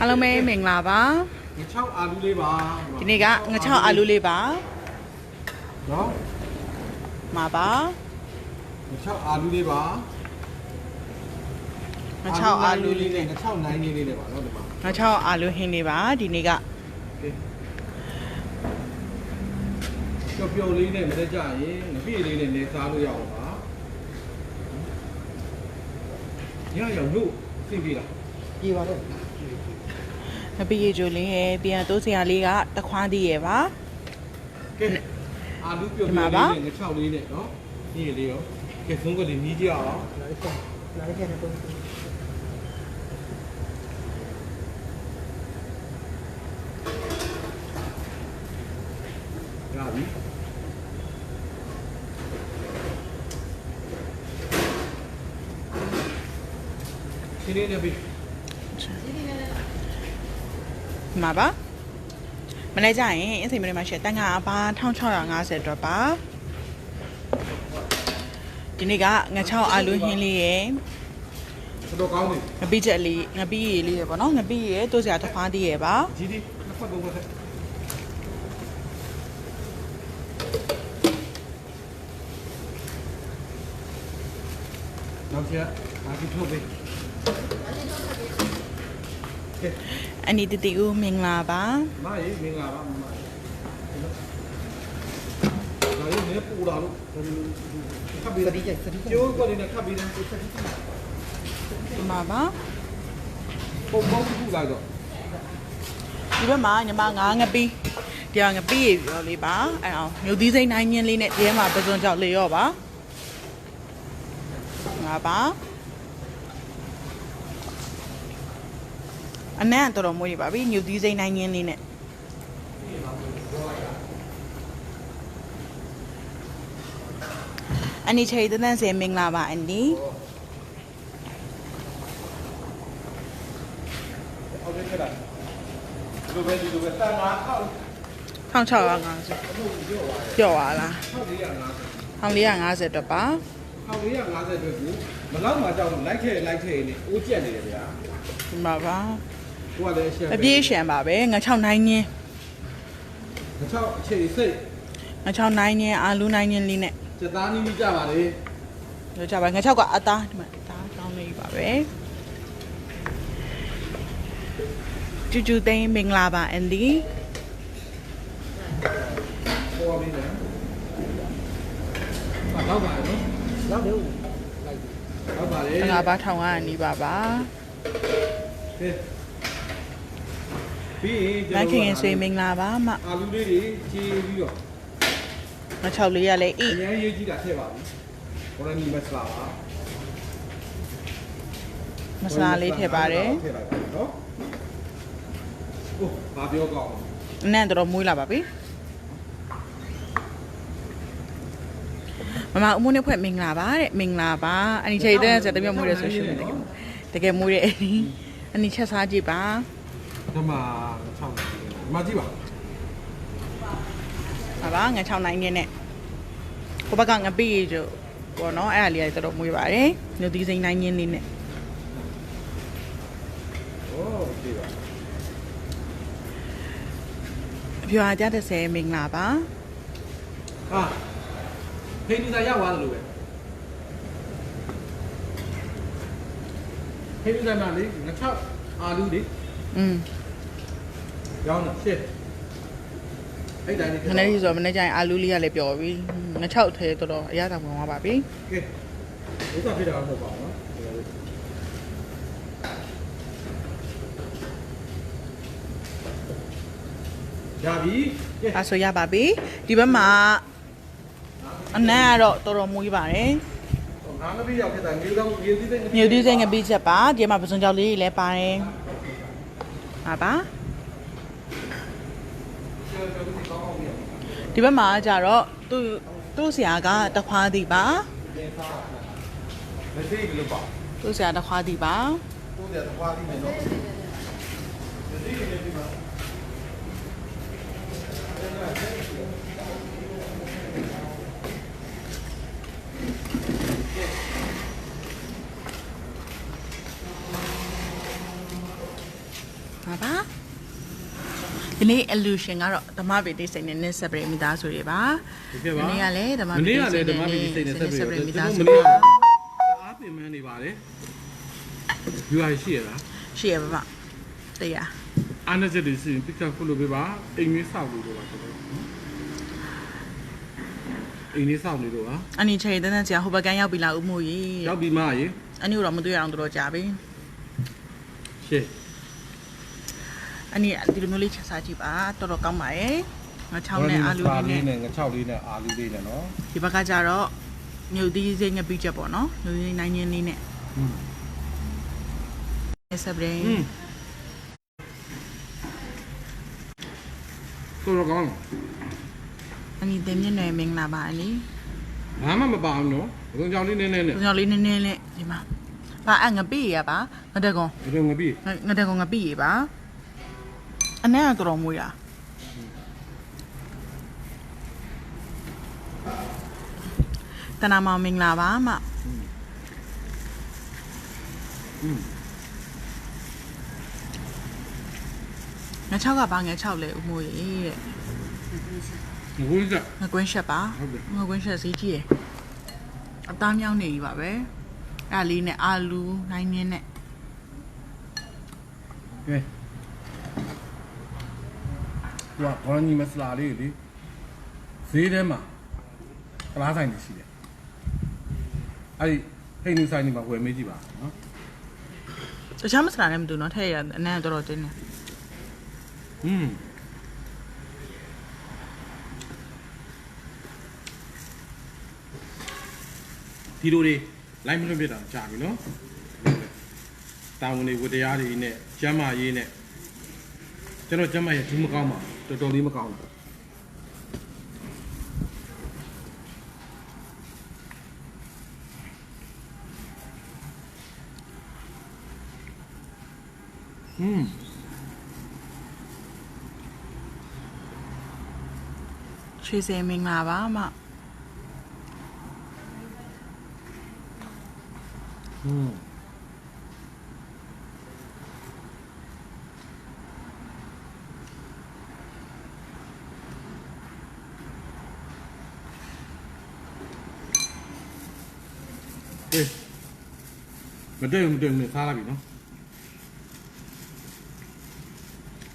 အားလုံးပဲမင်္ဂလာပါငချောက်အာလူလေးပါဒီနေ့ကငချောက်အာလူလေးပါနော်မှာပါငချောက်အာလူလေးပါငချောက်အာလူလေးနဲ့ငချောက်နိုင်လေးလေးနဲ့ပါနော်ဒီမှာငချောက်အာလူဟင်းလေးပါဒီနေ့ကပျော်ပျော်လေးနဲ့မတက်ကြရင်ငပြည့်လေးနဲ့နေစားလို့ရအောင်ပါညရောက်လို့သိပြီလားပြေပါတော့ ငပိရေချိုလေးရယ်ပြန်တိုးစရာလေးကတခွားသေးရယ်ပါကဲအာလူပျော်ပျော်လေးနဲ့ငချောက်လေးနဲ့နော်ညီလေးရောကဲဆုံးကလေးနီးကြအောင်လာလိုက်ဆက်လာလိုက်ခဲ့တဲ့ပုံစံရပြီဒီလေးနဲ့ပြီ မှာပါမလဲကြရင်အစိမ်မလေးမှာရှယ်တန်ခါအပါ1650အတွက်ပါဒီနေ့ကငချောက်အာလူဟင်းလေးရယ်တော်တော်ကောင်းနေငပိချက်လေးငပိရေလေးရယ်ပေါ့နော်ငပိရေတိုးစရာတခွားသေးရယ်ပါကြီးဒီနှစ်ဖက်သုံးဖက်နောက်ချက်အာဒီထုတ်ပေး အနီတတီဦးမင်္ဂလာပါမရေးမင်္ဂလာပါမမဒါလေးနေပူလာလို့ခပ်ပြီးစတိကျစတိကျကျိုးကိုလည်းခပ်ပြီးတယ်ဒီမှာပါပုံပေါင်းပူလာတော့ဒီဘက်မှာညီမငါငပီးဒီကငပီးရေပြောလေးပါအဲအောင်မြို့သီးစိမ့်နိုင်ညင်းလေးနဲ့ဒီထဲမှာပစွန်ကြောက်လေရော့ပါငါပါ အနံ့တော်တော်မွေးနေပါပြီမြို့သီးစိမ့်နိုင်ညင်းလေးနဲ့အနိချေတန်းတန်းစေမင်္ဂလာပါအန်ဒီဟုတ်ကဲ့လားဒီလိုပဲဒီလိုပဲတန်ငါခောက်1650ပြော့သွားလား1450 1450အတွက်ပါ1450အတွက်ကိုမလောက်မှကြောက်လိုက်ခဲ့လိုက်ခဲ့နေအိုးကျက်နေတယ်ဗျာဒီမှာပါ ကိုကလည်းအရှက်အပြေးရှံပါပဲငါ6နိုင်ညင်းငချောက်အခြေစိတ်ငါ6နိုင်ညင်းအာလူနိုင်ညင်းလေးနဲ့စက်သားနီးမိကြပါလေပြောကြပါငါ6ကအသားဒီမှာအသားကောင်းလေးပါပဲကျူကျူသိန်းမင်္ဂလာပါအန်ဒီပေါ်ပြီးတယ်ဟာတော့ပါနော်နောက်တော့တော့ပါလေငါပါထောင်ကအနီးပါပါကဲ ပြီးငါခင်ရင်ဆွေမင်္ဂလာပါမအာလူလေးတွေချီပြီးတော့ငါ6လေးရလဲဣအရင်ရေးကြည့်တာထည့်ပါပြီဘောရနီမစလာပါမဆလာလေးထည့်ပါတယ်ထည့်လိုက်ပါနော်အိုးဘာပြောကောင်းအနံ့တော်တော်မွေးလာပါပြီမမအမိုးနဲ့ဖွဲ့မင်္ဂလာပါတဲ့မင်္ဂလာပါအနီချေတဲ့ဆက်တပြတ်မွေးတယ်ဆိုရှင်တကယ်တကယ်မွေးတယ်အနီချက်စားကြည့်ပါ ဒီမှာ6ဒီမှာကြည့်ပါ ဟာပါငါ6နိုင်နေနဲ့ဟိုဘက်ကငပိကျို့ပေါ့နော်အဲ့ဒါလေးကတော်တော်မွေးပါတယ်ညသီးစိမ့်နိုင်ရင်းလေးနဲ့ โอ้ဒီပါ အပြွာကြ30မင်္ဂလာပါ ဟာဖိနေသာရောက်သွားတယ်လို့ပဲဖိနေသာမှလေငါချောက်အာလူလေ อืม ရောင်းတာရှစ်အဲ့တိုင်းနေမနေ့ကဆိုမနေ့ကျရင်အာလူလေးကလည်းပျော်ပြီငါ6ထဲတော်တော်အရသာဝင်သွားပါပြီကဲဥစ္စာဖြစ်တာမဟုတ်ပါဘူးနော်ရပြီကဲအဲဆိုရပါပြီဒီဘက်မှာအနံ့ကတော့တော်တော်မွေးပါတယ်ငါမပြီးရောက်ဖြစ်တာမျိုးကောင်းရေးသီးတဲ့မြူသီးစိမ့်ငပိချက်ပါဒီမှာပစွန်ကြောက်လေးတွေလည်းပါတယ်ဟာပါ ဒီဘက်မှာကျတော့သူ့သူ့ဆရာကတခွားသည်ပါမသိဘူးလို့ပါသူ့ဆရာတခွားသည်ပါသူ့တဲ့သွားပြီးမယ်နော်ဟမှာပါ ဒီနေ့ illusion ကတော့ဓမ္မဗေဒိစိတ်နဲ့နဲ့ဆက်ပရိမိသားစုတွေပါဒီကဲပါဒီနေ့ကလည်းဓမ္မမဗေနေ့ဒိကစိလည်းတ်ဓမ္မနဲ့ပီတိစိတ်နဲ့ဆက်ဆက်ပပြီးရိမိတော့သားကျွန်စုတော်မတွေနေ့ကပါအားပင်မန်းနေပါတယ်ယူရရှိရလားရှိရပါပါတရားအားနဲ့ချက်တွေစီပစ်ကပ်ခုလို့ပြပါအိမ်လေးစောက်လို့တော့ပါကျွန်တော်အိမ်လေးစောက်နေတော့ဟာအနိချေတန်းတန်းဆရာဟိုဘက်ကန်ရောက်ပြီလားဦးမို့ရေရောက်ပြီးမှရေအနိတော့မတွေ့ရအောင်တော်တော်ကြာပြီရှေ့ အနိဒီလိုမျိုးလေးချက်စားကြည့်ပါတော်တော်ကောင်းပါရဲ့ငါချောင်းနဲ့အာလူလေးနဲ့ နဲ့ငါ6လေးနဲ့အာလူလေးနဲ့နော် ဒီဘက်ကကျတော့မြုပ်သီးစိတ်ငပိချက်ပေါ့နော်မြုပ်သီးနိုင်ရင်းလေးနဲ့ อืม ဆက်ပရိ อืมကိုရောကောင်း အနိတင်မြင့်နယ်မင်္ဂလာပါအနိ ဘာမှမပါအောင်နော်ဘုံကြောင်လေးနည်းနည်းနဲ့ ကျွန်တော်လေးနည်းနည်းလေးဒီမှာပါအငပိရပါငတက်ကောင် ဘယ်လိုငပြီ ငတက်ကောင်ငပိရပါ အနက်ကတော်တော်မွေးတာတနာမောင်မင်္ဂလာပါမอืมငါ6ကပါငယ်6လဲဦးမိုးရေတဲ့ဘုန်းကြီးကငါကွင်းရှက်ပါဟုတ်တယ်ငါကွင်းရှက်စီးကြည့်ရအသားမြောင်းနေပြီပါပဲအဲ့ဒါလေးနဲ့အာလူနိုင်နင်းနဲ့ကဲ သူကဘော်နီမစလာလေးလေဈေးထဲမှာကလားဆိုင်နေရှိတယ်အဲ့ဒီဟိန်းနူဆိုင်နေမှာဝယ်မေးကြည့်ပါနော်တခြားမစလာလည်းမတူတော့ထည့်ရအနက်ကတော်တော်တင်းတယ်อืมဒီလိုတွေလိုက်မလွတ်ပြတာကြာပြီနော်တာဝန်တွေဝတရားတွေနဲ့ကျမ်းမာရေးနဲ့ ကျွန်တော်ကျမ်းမာရေးဘူးမကောင်းပါဘူးတော်တော်လေးမကောင်းဘူး อืม ရွှေစင်မင်္ဂလာပါမ อืม မတည့်ဘူးမတည့်ဘူးနဲ့စားလိုက်ပြီနော်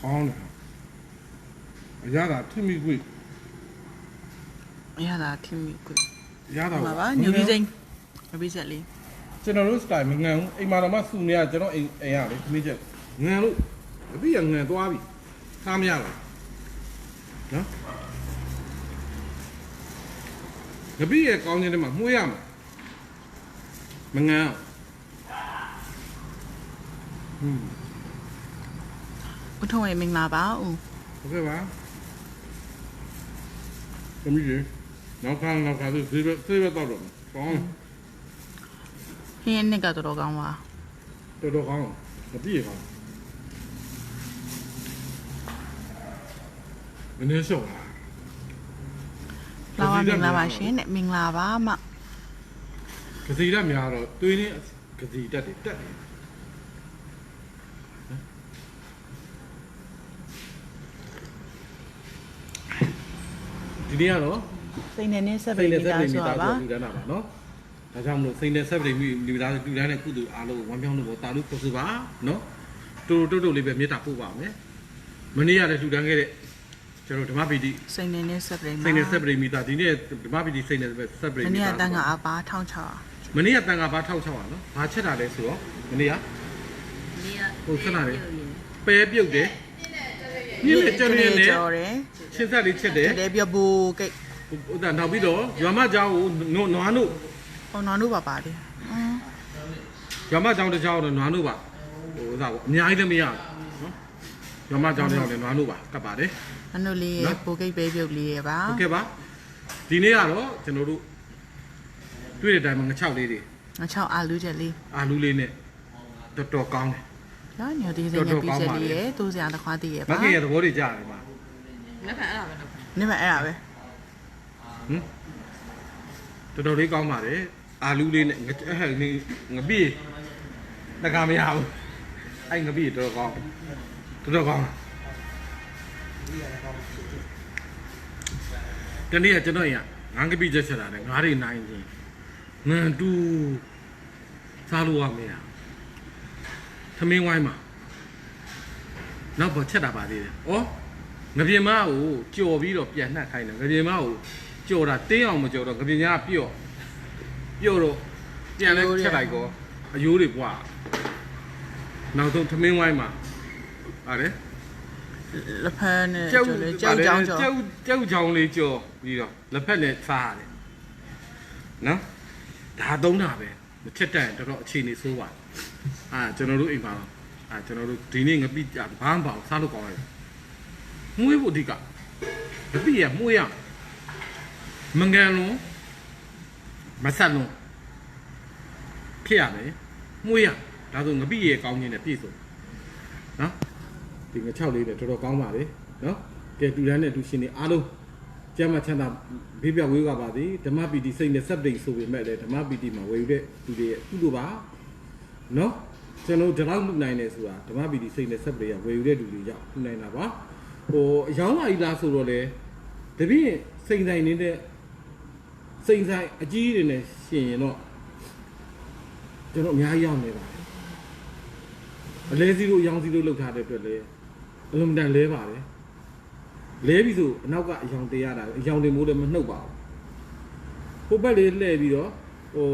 ဟောင်းတယ်အရသာထိမိကွေ့အရသာထင်မိကွရသာမှာပါညူပြီးစိမ့်ညူပြီးဆက်လေးကျွန်တော်တို့ style မငံဘူးအိမ်မှာတော့မှစုနေရကျွန်တော်အိမ်အိမ်ရလေခမင်းချက်ငံလို့အပြည့်ရငံသွားပြီစားမရဘူးနော်ငပိရဲ့ကောင်းခြင်းတွေမှာမှုရမှာမငံအောင် อืมဦးထုံးရဲ့မင်္ဂလာပါဦးဟုတ်ကဲ့ပါသမီးရေနောက်ခါနောက်ခါသေးသေးသေးပဲတော့တော့ကောင်းဟင်းနဲ့ကတော်တော်ကောင်းပါတော်တော်ကောင်းမသိရပါမင်းရှော့ပါလာပါမင်္ဂလာပါရှင်နဲ့မင်္ဂလာပါမကစီရက်များတော့သွေးနဲ့ကစီတက်တယ်တက်တယ် ဒီနေ့ကတော့စိတ်နဲ့နဲ့ဆက်စိပြီးတ်နဲ့မိဆက်သားပြီးမိသားစုစုပါလူတန်းတာပါနော်ဒါကြောင့်မလို့စိတ်နဲ့ဆက်ပြီးမိလူသားစုလူတန်းတဲ့ကုသိုလ်အားလုံးဝမ်းမြောက်လို့တာလို့ပြောစပါနော်တူတူတူလေးပဲမေတ္တာပို့ပါမယ်မနေ့ကလည်းလူတန်းခဲ့တဲ့ကျွန်တော်ဓမ္မပီတိစိတ်နဲ့နဲ့ဆက်ပြီးစိတ်နဲ့ဆက်ပြီးမိသားဒီနေ့ဓမ္မပီတိစိတ်နဲ့ဆက်ပြီးမမိနေ့ကသားတန်းကအပါ1600မနေ့ကတန်ခါဘာ1600နော်ဘာချက်တာလဲဆိုတော့မနေ့ကဟုတ်ခဏလေးပဲပြုတ်တယ် ညစ်လေကြနေနေ ကြော်တယ် ချင်းဆက်လေးချက်တယ် တယ်ပြဘူကိတ် ဟိုဒါနောက်ပြီးတော့ရွာမเจ้าကိုနွနွားတို့ ဟောနော်တို့ပါပါတယ်အင်း ရွာမเจ้าတစ်เจ้าတော့နွားတို့ပါဟိုဥစားပေါ့အများကြီးလည်းမရဘူးနော်ရွာမเจ้าတစ်เจ้าလည်းနွားတို့ပါကပ်ပါတယ် အနုလေးရဲ့ဘူကိတ်ပဲပြုတ်လေးရဲ့ပါ โอเคပါဒီနေ့ကတော့ကျွန်တော်တို့တွေ့တဲ့အတိုင်းမှာငချောက်လေးတွေ ငါ6အာလူချက်လေး အာလူးလေးနဲ့တော်တော်ကောင်းတယ် နော်ညိုသေးစိတ်နဲ့ပြီးချက်လေးရဲ့တိုးစရာတစ်ခွားသေးရဲ့မပါခင်ရဲ့သဘောတွေကြားတယ်မှာနေမအဲ့ဒါပဲဟမ်တော်တော်လေးကောင်းပါတယ်အာလူးလေးနဲ့ငအဲ့ဟဲ့ငငပိတကမရဘူးအဲ့ငပိတော်တော်ကောင်းတော်တော်ကောင်းလားဒီရတယ်ကောင်းတယ်တနေ့ကကျွန်တော်ရငန်းကပိချက်ချက်တာလေငါးတွေနိုင်ချင်းငန်တူစားလို့ရမရ သမင်းဝိုင်းမှာနောက်ပေါ်ချက်တာပါသေးတယ်ဩငပြင်းမကိုကြော်ပြီးတော့ပြန်နှက်ခိုင်းတယ်ငပြင်းမကိုကြော်တာတင်းအောင်မကြော်တော့ငပြင်းညာပြော့ပြော့တော့ပြန်လဲချက်လိုက်ကောအယိုးတွေပွားနောက်ဆုံးသမင်းဝိုင်းမှာဟာလေလက်ဖက်နဲ့ကျုပ်လေကြောက်ကြောင်းကြောကျုပ်ကျုပ်ချောင်းလေးကြော်ပြီးတော့လက်ဖက်နဲ့စားရတယ်နော်ဒါသုံးတာပဲမချက်တန်တော်တော်အခြေအနေဆိုးပါ အာကျွန်တော်တို့အိမ်ပါတော့အာကျွန်တော်တို့ဒီနေ့ငပိကြဘာမှမပေါ့စားလို့ကောင်းလိုက်မွေးဖို့အဓိကငပိရမွေးရမငန်လုံးမဆက်လုံးဖြစ်ရမယ်မွေးရဒါဆိုငပိရကောင်းခြင်းနဲ့ပြည့်စုံနော်ဒီင6လေးနဲ့တော်တော်ကောင်းပါလေနော်ကဲတူတန်းနဲ့တူရှင်နေအားလုံးကျမ်းမချမ်းသာဘေးပြဝေးကပါသည်ဓမ္မပီတိစိတ်နဲ့စက်တိတ်ဆိုပေမဲ့လည်းဓမ္မပီတိမှာဝယ်ယူတဲ့သူတွေရဲ့ကုသိုလ်ပါ နော်ကျွန်တော်ဒီလောက်လုပ်နိုင်တယ်ဆိုတာဓမ္မပီတိစိတ်နဲ့စက်တိတ်ကဝယ်ယူတဲ့လူတွေကြောင့်လုပ်နိုင်တာပါဟိုအယောင်းလာကြီးလားဆိုတော့လေတပည့်စိတ်ဆိုင်နေတဲ့စိတ်ဆိုင်အကြီးတွေနဲ့ရှင်ရင်တော့ကျွန်တော်အများကြီးရောက်နေပါတယ်အလဲစီလိုရောင်စီလိုလောက်ထားတဲ့အတွက်လည်းအလုံးတန်လဲပါတယ်လဲပြီဆိုအနောက်ကအယောင်တေးရတာအယောင်တင်မိုးလည်းမနှုတ်ပါဘူးဟိုဘက်လေးလှည့်ပြီးတော့ဟို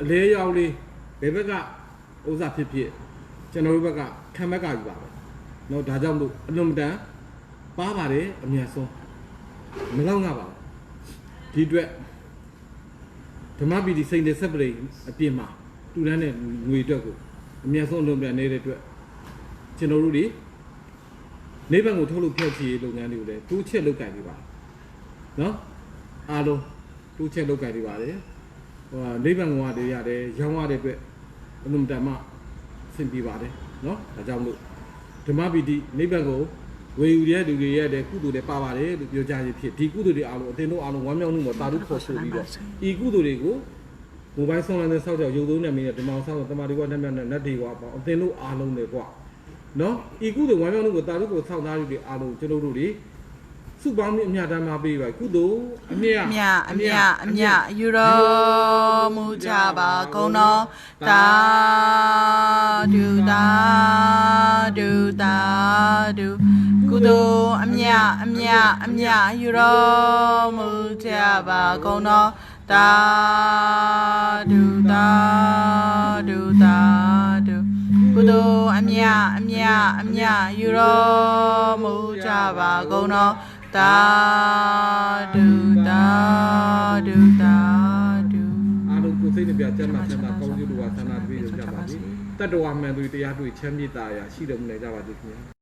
အလဲရောင်လေးဘယ်ဘက်က ဥစ္စာဖြစ်ဖြစ်ကျွန်တော်တို့ဘက်ကခံဘက်ကယူပါပဲ။နော်ဒါကြောင့်မို့အလွန်တန်ပါပါတယ်အမြန်ဆုံးမလောက်ငါပါဘူး။ဒီအတွက်ဓမ္မပီတိစိတ်နဲ့ဆက်ပရိအပြင်မှာတူတန်းတဲ့ငွေအတွက်ကိုအမြန်ဆုံးအလွန်ပြန်နေတဲ့အတွက်ကျွန်တော်တို့ဒီနေဘက်ကိုထုတ်လို့ဖျက်ချည်လုပ်ငန်းတွေကိုလည်းတိုးချက်လုပ်ကြပြီးပါနော်အားလုံးတိုးချက်လုပ်ကြပြီးပါတယ်ဟိုနေဘက်ကောင်ကတွေရတယ်ရောင်းရတဲ့အတွက် အလုံးတန်မှဆင်ပြေပါတယ်နော်ဒါကြောင့်လို့ဓမ္မပီတိနေဘက်ကိုဝေယူတဲ့လူတွေရဲ့တဲ့ကုသိုလ်တွေပါပါတယ်လို့ပြောကြရဖြစ်ဒီကုသိုလ်တွေအားလုံးအတင်းတို့အားလုံးဝမ်းမြောက်မှုမှာတာတို့ခေါ်ဆိုပြီးတော့ဤကုသိုလ်တွေကိုမိုဘိုင်းဆောင်လန်းတဲ့စောက်ကြောက်ရုပ်သုံးနဲ့မင်းနဲ့ဒီမောင်ဆောင်တမာဒီကွာနှက်မြတ်နဲ့နတ်ဒီကွာပေါ့အသင်တို့အားလုံးတွေကွာနော်ဤကုသိုလ်ဝမ်းမြောက်မှုကိုတာတို့ကိုဆောက်သားယူတွေအားလုံးကျွန်တော်တို့တွေ စုပေါင်းပြီးအမြတ်တမ်းမှာပေးပါကုသိုလ်အမြတ်အမြအမြအမြယူတော်မူကြပါကုန်တော်တာဒူတာဒူတာဒူကုသိုလ်အမြအမြအမြယူတော်မူကြပါကုန်တော်တာဒူတာဒူတာဒူကုသိုလ်အမြအမြအမြယူတော်မူကြပါကုန်တော် တာဒူတာဒူတာဒူအားလုံးကိုယ်စိတ်နှပြကျမ်းမာချမ်းသာကောင်းကျိုးတို့ကသနာပေးကြပါစေတတ္တဝါမှန်သူတရားတွေ့ချမ်းမြေ့တာရာရှိတော်မူနိုင်ကြပါစေခင်ဗျာ